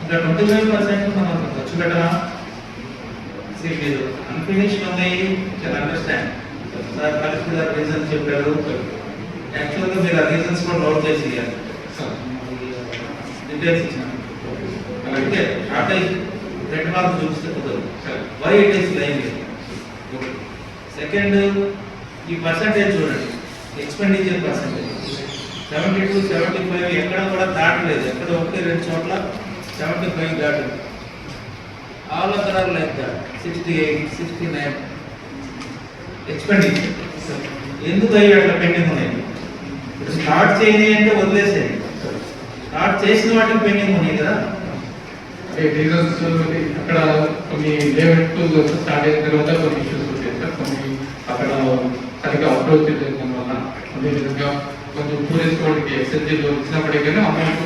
ఇంకా twenty five percent మనం ఖర్చు మీరు అన్ఫినిష్డ్ ఉన్నాయి అండర్స్టాండ్ సార్ రీజన్స్ చెప్పారు యాక్చువల్గా మీరు ఆ రీజన్స్ కూడా నోట్ చేసి ఇవ్వాలి. డీటెయిల్స్ ఇచ్చాను అలాగే షార్టేజ్ రెండు మార్క్స్ చూపిస్తే కుదరదు why it is line. Second ఈ పర్సంటేజ్ చూడండి. Expenditure percentage seventy two seventy five ఎక్కడ కూడా దాటలేదు. ఎక్కడ ఒకటి రెండు చోట్ల సెవెంటీ ఫైవ్ దాటింది. All of are like that sixty eight sixty nine expenditure ఎందుకు అయ్యి అట్లా పెండింగ్ ఉన్నాయి? ఇప్పుడు స్టార్ట్ చేయని అంటే వదిలేసేది స్టార్ట్ చేసిన వాటికి పెండింగ్ ఉన్నాయి కదా. అంటే రీజన్స్ అక్కడ కొన్ని లేఅవుట్ స్టార్ట్ అయిన తర్వాత కొన్ని ఇష్యూస్ ఉంటాయి సార్. కొన్ని అక్కడ సరిగ్గా అప్రోచ్ చేయడం వల్ల అదే విధంగా కొంచెం టూరిస్ట్ వాడికి ఎక్స్చేంజ్ ఇచ్చినప్పటికీ అమౌంట్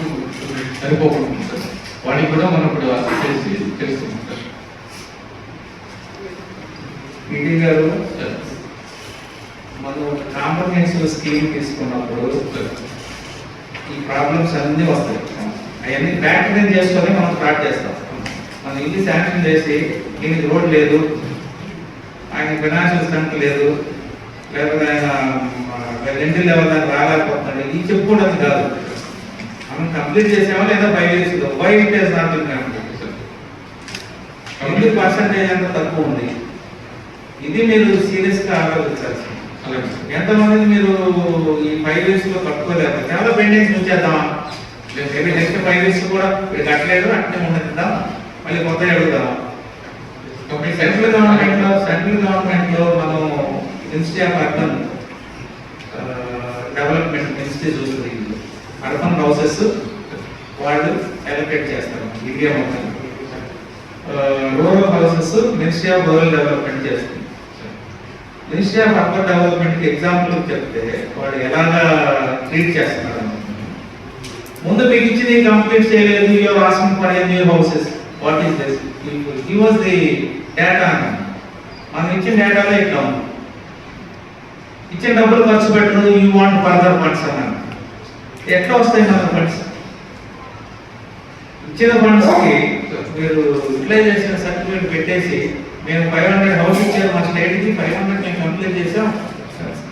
సరిపోకుండా ఉంది సార్. వాడికి కూడా మనం ఇప్పుడు చేసి చేస్తున్నాం సార్. ఈడీ గారు మనం కాంప్రహెన్సివ్ స్కీమ్ తీసుకున్నప్పుడు ఈ ప్రాబ్లమ్స్ అన్నీ వస్తాయి. అవన్నీ బ్యాక్ చేసుకొని మనం స్టార్ట్ చేస్తాం. మనం ఇల్లు శాంక్షన్ చేసి దీనికి రోడ్ లేదు ఆయన ఫినాన్షియల్ స్ట్రెంత్ లేదు లేకపోతే ఆయన రెండు లెవెల్ దాకా రాలేకపోతున్నాడు. ఈ చెప్పుకోవడం కాదు. మనం కంప్లీట్ చేసామా లేదా five years why it is not in complete percentage అంత తక్కువ ఉంది. ఇది మీరు సీరియస్గా ఆలోచించాల్సింది. అలాగే. ఎంతమందిని మీరు ఈ ఫైవ్ ఇయర్స్లో కట్టుకోలేరు? చాలా పెండింగ్స్ ఉంచేద్దాం మేబీ నెక్స్ట్ ఫైవ్ ఇయర్స్ కూడా మీరు కట్టలేదు అట్లే ఉండేద్దాం మళ్ళీ కొత్త అడుగుదాం సెంట్రల్ గవర్నమెంట్లో సెంట్రల్ గవర్నమెంట్లో మనం institute of urban development institute చూస్తుంది. అర్బన్ హౌసెస్ వాళ్ళు అలొకేట్ చేస్తారు. ఇండియా మొత్తం. Rural houses ministry of rural development చేస్తుంది. మినిస్ట్రీ ఆఫ్ అర్బన్ డెవలప్మెంట్కి ఎగ్జాంపుల్ చెప్తే వాళ్ళు ఎలాగా ట్రీట్ చేస్తున్నారు ముందు మీకు ఇచ్చింది కంప్లీట్ చేయలేదు you asking for a new houses what is this గి వాస్ ది డేటా మనం ఇచ్చిన డేటాలో ఇట్లా ఉంది ఇచ్చిన డబ్బులు ఖర్చు పెట్టరు యూ వాంట్ ఫర్దర్ ఫండ్స్ అన్నాను. ఎట్లా వస్తాయి మన ఫండ్స్ ఇచ్చిన ఫండ్స్కి మీరు యూటిలైజేషన్ సర్టిఫికేట్ పెట్టేసి మేము ఫైవ్ హండ్రెడ్ హౌస్ ఇచ్చారు మా స్టేట్కి ఫైవ్ హండ్రెడ్ మేము కంప్లీట్ చేసాం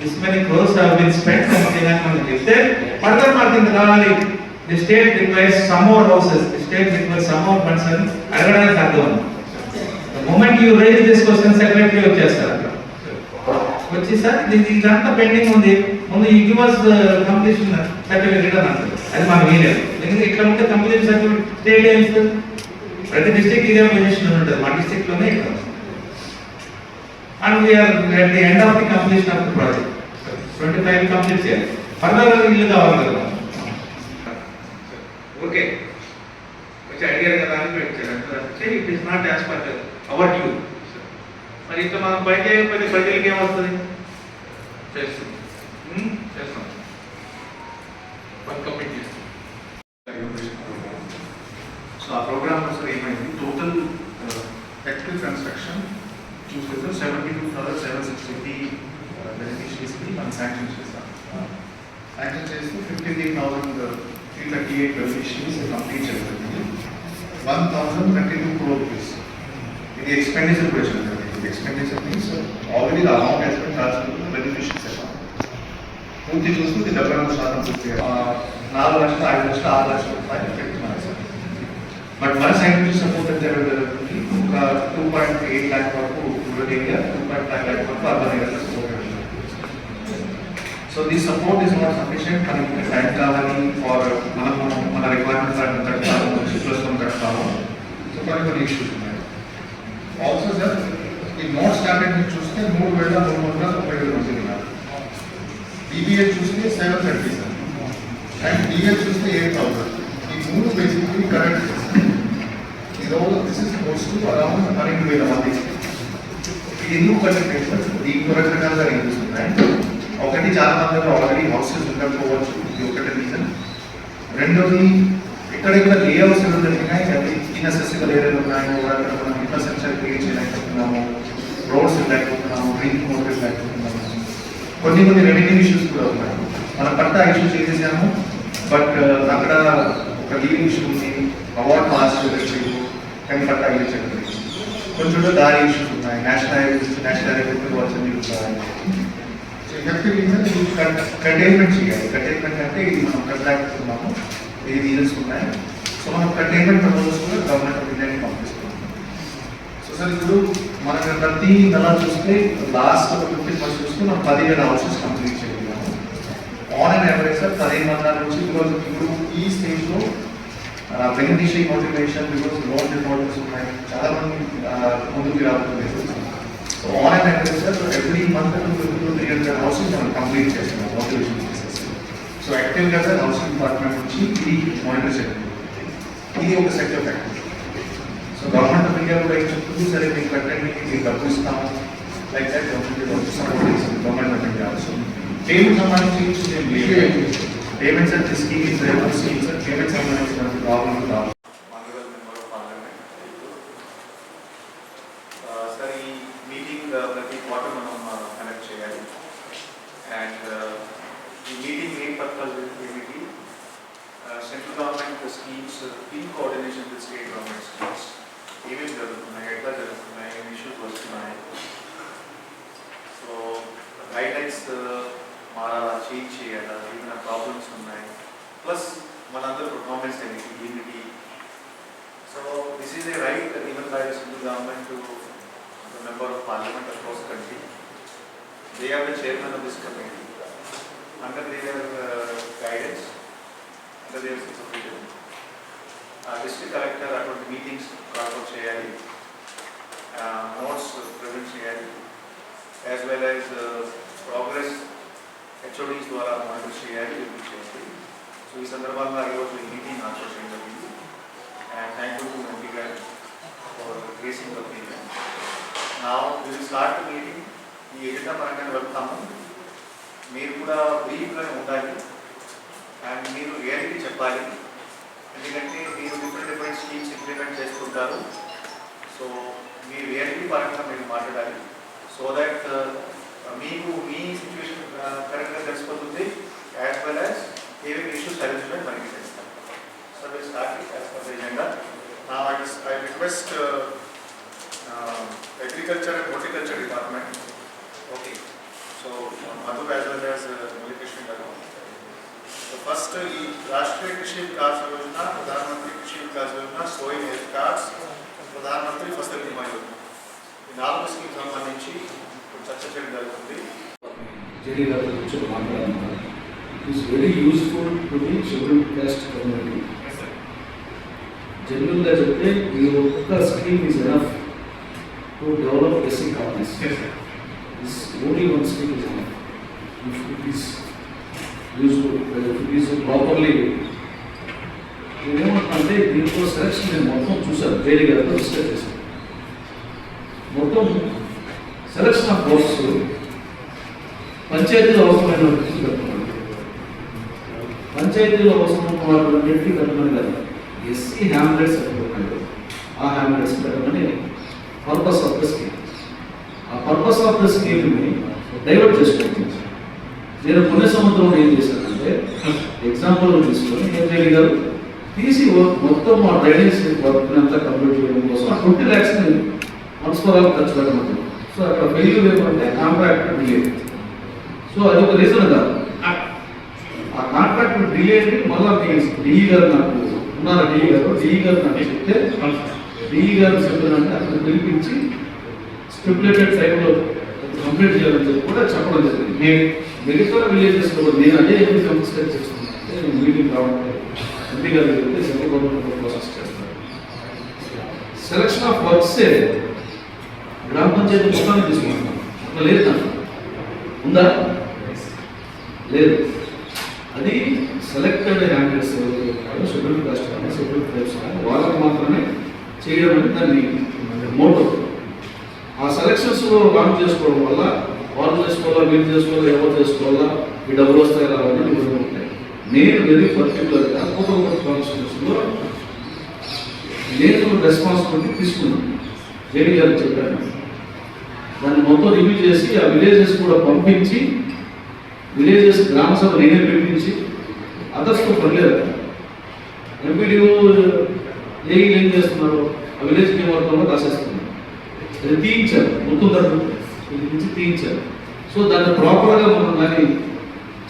this many crores have been spend అని మనం చెప్తే ఫర్దర్ మాకు ఇంత కావాలి the state requires some more houses the state requires some more funds అని అడగడానికి అర్థం ఉంది moment you raise this question secretary వచ్చేస్తారు అక్కడ. వచ్చి సార్ ఇది ఇదంతా పెండింగ్ ఉంది. ముందు ఈ గివర్స్ కంప్లీషన్ సర్టిఫికేట్ రిటర్న్ అంటారు అది మాకు వీలేదు. ఎందుకంటే ఇక్కడ ఉంటే కంప్లీషన్ సర్టిఫికేట్ స్టేట్ ఏం ప్రతి డిస్టిక్ ఇదే పొజిషన్ ఉంటుంది. మా డిస్ట్రిక్ట్లోనే ఇక్కడ. And we are at the end of the completion of the project twenty five complete చేయాలి ఫర్దర్ ఇల్లు కావాలి కదా ఓకే వచ్చి అడిగారు కదా అని పెట్టారు it is not as per our due మరి ఇట్లా మనం పని చేయకపోతే ప్రజలకి ఏమవుతుంది? చేస్తాం ఉమ్? చేస్తాం వర్క్ కంప్లీట్ చేస్తాం సో ఆ ప్రోగ్రామ్ అసలు ఏమైంది టోటల్ యాక్టివ్ కన్స్ట్రక్షన్ చూస్తే seventy two thousand seven sixty బెనిఫిషరీస్కి మనం శాంక్షన్ చేస్తాం శాంక్షన్ చేసి fifty three thousand three thirty eight beneficiaries complete చేయగలిగింది one thousand thirty two crore rupees ఇది ఎక్స్పెండిచర్ కూడా చెప్పండి ఇది expenditure means already the amount has been charge beneficiaries account పూర్తి చూసుకుంటే డెబ్బై రెండు శాతం పూర్తిగా ఆ, నాలుగు లక్షలు ఐదు లక్షలు ఆరు లక్షల రూపాయలు పెట్టుకున్నారు సార్ బట్ మన సైడ్ నుంచి సపోర్ట్ ఎంత జరుగుతుంది ఒక టూ పాయింట్ ఎయిట్ ల్యాక్ వరకు rural area two point five lakh వరకు అర్బన్ ఏరియాలో support so this support is not sufficient మనకి టైం కావాలి ఫర్ మనము మన రిక్వైర్మెంట్స్ అన్ని కట్టాము సిప్లస్లో కట్టాము సో కొన్ని కొన్ని ఇష్యూస్ ఉన్నాయి ఆల్సో సార్ ఈ నోట్ స్టాండర్డ్ మీరు చూస్తే మూడు వేల మూడు వందల ముప్పై వేల మంది ఉన్నారు డిబిఏ చూస్తే seven thirty sir and DA చూస్తే ఎయిట్ థౌసండ్ ఈ మూడు బేసిక్లీ కరెక్ట్ ఈరోజు this is close to around పన్నెండు వేల మంది ఇది ఎందుకు కరెక్ట్ సార్ దీంట్లో రకరకాలుగా ఏం చూస్తున్నాయి ఒకటి చాలా మంది ఆల్రెడీ హౌసెస్ ఉండకపోవచ్చు ఇది ఒకటి రీజన్ రెండోది ఎక్కడెక్కడ లేఅవుట్స్ ఏదో జరిగినాయి అది ఇన్ఎసెసిబుల్ ఏరియాలు ఉన్నాయో అక్కడ మనం ఇన్ఫ్రాస్ట్రక్చర్ క్రియేట్ చేయలేకపోతున్నాము రోడ్స్ లేకపోతున్నాము డ్రింకింగ్ వాటర్ లేకపోతున్నాము. కొన్ని కొన్ని రెవెన్యూ ఇష్యూస్ కూడా ఉన్నాయి. మనం పట్టా ఇష్యూ చేసేసాము బట్ అక్కడ ఒక లీవ్ ఇష్యూ ఉంది అవార్డ్ పాస్ చేయలేదు కానీ పట్టా ఇష్యూ చేయలేదు కొంచెం దారి ఇష్యూస్ ఉన్నాయి. నేషనల్ హైవేస్ నేషనల్ హైవే వచ్చింది సో ఎఫెక్టివ్ రీజన్ కంటైన్మెంట్ చేయాలి. కంటైన్మెంట్ అంటే ఇది మనం కట్టలేకపోతున్నాము. ఇది రీజన్స్ ఉన్నాయి. సో మనం కంటైన్మెంట్ ప్రపోజల్స్ కూడా గవర్నమెంట్ ఆఫ్ ఇండియాకి పంపిస్తున్నాం. సో సార్ ఇప్పుడు మనం ప్రతి నెల చూస్తే లాస్ట్ ఒక ఫిఫ్టీన్ మంత్స్ చూస్తే మనం పదిహేడు హౌసెస్ కంప్లీట్ చేయగలిగాము. ఆన్ అండ్ యావరేజ్ సార్ పదిహేను మంది నుంచి బికాజ్ ఇప్పుడు ఈ స్టేజ్లో beneficiary motivation because loan defaulters ఉన్నాయి చాలా మంది ఆ, ముందుకు రాబోతుంది so on and average sir every month two fifty to three hundred houses మనం కంప్లీట్ చేస్తున్నాం మోటివేషన్ చేసేసి సో యాక్టివ్గా సార్ హౌసింగ్ డిపార్ట్మెంట్ నుంచి ఇది మానిటర్ చేయడం ఇది ఒక set of activity so government of India కూడా ఏం చెప్తుంది? సరే మీకు కట్టండి మీకు డబ్బు ఇస్తాము. లైక్ దట్ గవర్నమెంట్ సపోర్ట్ చేస్తుంది government of India so payment సంబంధించి issues ఏం లేవు పేమెంట్స్ అంటే scheme is scheme sir payment సంబంధించిన ప్రాబ్లం రావు సార్ ఈ మీటింగ్ uh, ప్రతి క్వార్టర్ మనం uh, కనెక్ట్ చేయాలి. అండ్ uh, ఈ మీటింగ్ మెయిన్ పర్పస్ ఏమిటి? Central government schemes in coordination with state government schemes ఏమేమి జరుగుతున్నాయి? ఎట్లా జరుగుతున్నాయి? ఏమి ఇష్యూస్ వస్తున్నాయి? సో గైడ్ లైన్స్ మారాలా? చేంజ్ చేయాలా? they are the chairman of this committee under their guidance under their supervision district collector అటువంటి మీటింగ్స్ కాల్ఫర్ చేయాలి నోట్స్ ప్రజెంట్ చేయాలి as well as progress HODs ద్వారా మానిటర్ చేయాలి రివ్యూ చేయాలి so ఈ సందర్భంగా ఈరోజు ఈ మీటింగ్ ఆర్డర్ చేయడం జరిగింది and thank you to MP గారు ఫర్ గ్రేసింగ్ ద మీటింగ్ నా విల్ స్టార్ట్ మీటింగ్ ఈ ఎజెండా పరంగా వెళ్తాము. మీరు కూడా బ్రీఫ్గానే ఉండాలి. అండ్ మీరు రియాలిటీ చెప్పాలి. ఎందుకంటే మీరు డిఫరెంట్ డిఫరెంట్ స్కీమ్స్ ఇంప్లిమెంట్ చేసుకుంటారు సో మీ రియాలిటీ పరంగా మీరు మాట్లాడాలి. సో దట్ మీకు మీ సిచ్యువేషన్ కరెక్ట్గా తెలిసిపోతుంది యాజ్ వెల్ యాజ్ ఏమేమి ఇష్యూస్ సజెషన్ మనకి చేస్తాం so will start as per the agenda నా I request agriculture and horticulture department okay so Madhu as well as Muralikrishna గారు ఫస్ట్ ఈ Rashtriya Krishi Vikas Yojana Pradhan Mantri Krishi Vikas Yojana soil health cards Pradhan Mantri Fasal Bima Yojana ఈ నాలుగు scheme సంబంధించి ఇప్పుడు చర్చ చేయడం జరుగుతుంది జెరీ గారి గురించి మాట్లాడుతున్నారు it is very useful to the schedule caste community జనరల్గా చెప్తే ఈ ఒక్క scheme is enough to develop SC copies this only one scheme is enough if it is useful if properly నేనేమంటే దీంట్లో సెలక్షన్ నేను మొత్తం చూశాను. జేడీ గారితో డిస్కస్ చేశాను మొత్తం సెలక్షన్ ఆఫ్ పోస్ట్స్ పంచాయతీలో అవసరమైన పంచాయతీలో అవసరం వాళ్ళు వ్యక్తి కదా. ఎస్సీ హ్యామ్లెట్స్ కట్టుకోండి ఆ హ్యామ్లెట్స్ కట్టమని పర్పస్ ఆఫ్ ద స్కీమ్ ఆ పర్పస్ ఆఫ్ ద స్కీమ్ని డైవర్ట్ చేసుకోండి నేను పుణ్య సంవత్సరం ఏం చేశానంటే ఎగ్జాంపుల్ తీసుకొని కేజ్రీ గారు తీసి మొత్తం మా డ్రైనేజ్ వర్క్ అంతా కంప్లీట్ చేయడం కోసం ఆ ట్వంటీ ల్యాక్స్ మున్సిపల్ ఖర్చు పెట్టమంటారు సో అక్కడ ఫెయిల్యూర్ ఏమంటే కాంట్రాక్ట్ డిలే సో అది ఒక రీజన్ కాదు. ఆ కాంట్రాక్ట్ డిలే మళ్ళీ మీ డిఈ గారు నాకు ఉన్నారు? డిఈ గారు డిఈ గారు నాకు చెప్తే డిఈ గారు చెప్పినంటే అక్కడ పిలిపించి స్టిపులేటెడ్ టైంలో కంప్లీట్ చేయాలని చెప్పి కూడా చెప్పడం జరిగింది. నేను మిగతా విలేజెస్ కూడా నేను అదే ఎందుకు కన్సిడర్ చేస్తున్నాను. అంటే మీటింగ్ రావడం ఎంపీ గారు చెప్తే సెంట్రల్ గవర్నమెంట్ ప్రాసెస్ చేస్తారు. సెలక్షన్ ఆఫ్ వర్క్సే గ్రామ పంచాయతీ మొత్తాన్ని తీసుకుంటున్నాం. అట్లా లేదు నాకు ఉందా? లేదు. అది సెలెక్టెడ్ హ్యాండిల్స్ షెడ్యూల్ కాస్ట్ కానీ షెడ్యూల్ ట్రైబ్స్ కానీ వాళ్ళకి మాత్రమే చేయడం అనేది దాన్ని సెలక్షన్స్ ఆ చేసుకోవడం వల్ల వాళ్ళు చేసుకోవాలా మీరు చేసుకోవాలా ఎవరు చేసుకోవాలా ఈ డబ్బులు వస్తాయి రావాలని ఇవన్నీ ఉంటాయి నేను వెరీ పర్టికులర్గా కూటమి కాన్స్టిట్యూషన్లో నేను రెస్పాన్సిబిలిటీ తీసుకున్నాను. జేడీ గారు చెప్పాను దాన్ని మొత్తం రివ్యూ చేసి ఆ విలేజెస్ కూడా పంపించి విలేజెస్ గ్రామ సభ నేనే పిలిపించి అదర్స్తో పర్లేదు. ఎంపీడీఓ ఏ ఏం చేస్తున్నారు ఆ విలేజ్కి ఏమవుతుందో రాసేస్తున్నారు తీయించారు గుర్తుందరు ఇది నుంచి తీయించారు. సో దాన్ని ప్రాపర్గా మనం కానీ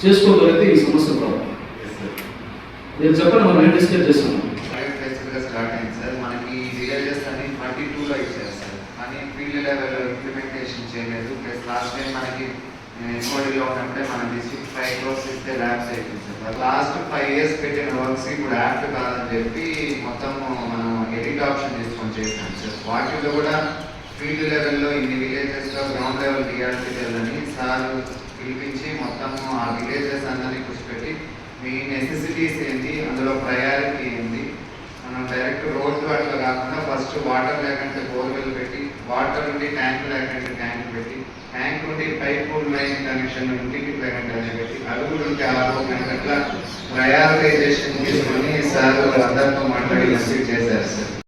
చేసుకోగలిగితే ఈ సమస్య ప్రాబ్లం నేను చెప్పండి మనం ఏం డిస్కస్ స్టార్ట్ అయింది సార్ మనకి విలేజెస్ అని ట్వంటీ టూలో ఇచ్చారు సార్ కానీ ఫీల్డ్ ఇంప్లిమెంటేషన్ చేయలేదు. ప్లస్ లాస్ట్ టైం మనకి ఎన్ఓడిలో ఉన్నప్పుడే మన డిస్ట్రిక్ట్ ఫైవ్ క్రోర్స్ ఇస్తే ల్యాబ్స్ అయిపోయింది సార్ లాస్ట్ ఫైవ్ ఇయర్స్ పెట్టిన వర్క్స్ ఇప్పుడు యాప్ట్ కాదని చెప్పి మొత్తం మనం ఎడిట్ ఆప్షన్ తీసుకొని సార్ వాటిల్లో కూడా ఫీల్డ్ లెవెల్లో ఇన్ని విలేజెస్లో గ్రౌండ్ లెవెల్ డిఆర్సీ వెళ్ళని సార్ పిలిపించి మొత్తం ఆ విలేజెస్ అందరినీ కూర్చోపెట్టి మీ నెసెసిటీస్ ఏంటి అందులో ప్రయారిటీ ఏంటి మనం డైరెక్ట్ రోడ్లు అట్లా కాకుండా ఫస్ట్ వాటర్ లేకుంటే బోర్వెల్ పెట్టి వాటర్ నుండి ట్యాంక్ లేకుంటే ట్యాంక్ పెట్టి ట్యాంక్ నుండి పైప్ లైన్ కనెక్షన్ ఇంటికి లేకుంటే అది పెట్టి అడుగులు ఉంటే ఆరు అట్లా ప్రయారిటైజేషన్ తీసుకొని సార్ అందరితో మాట్లాడి మెసేజ్ చేశారు సార్.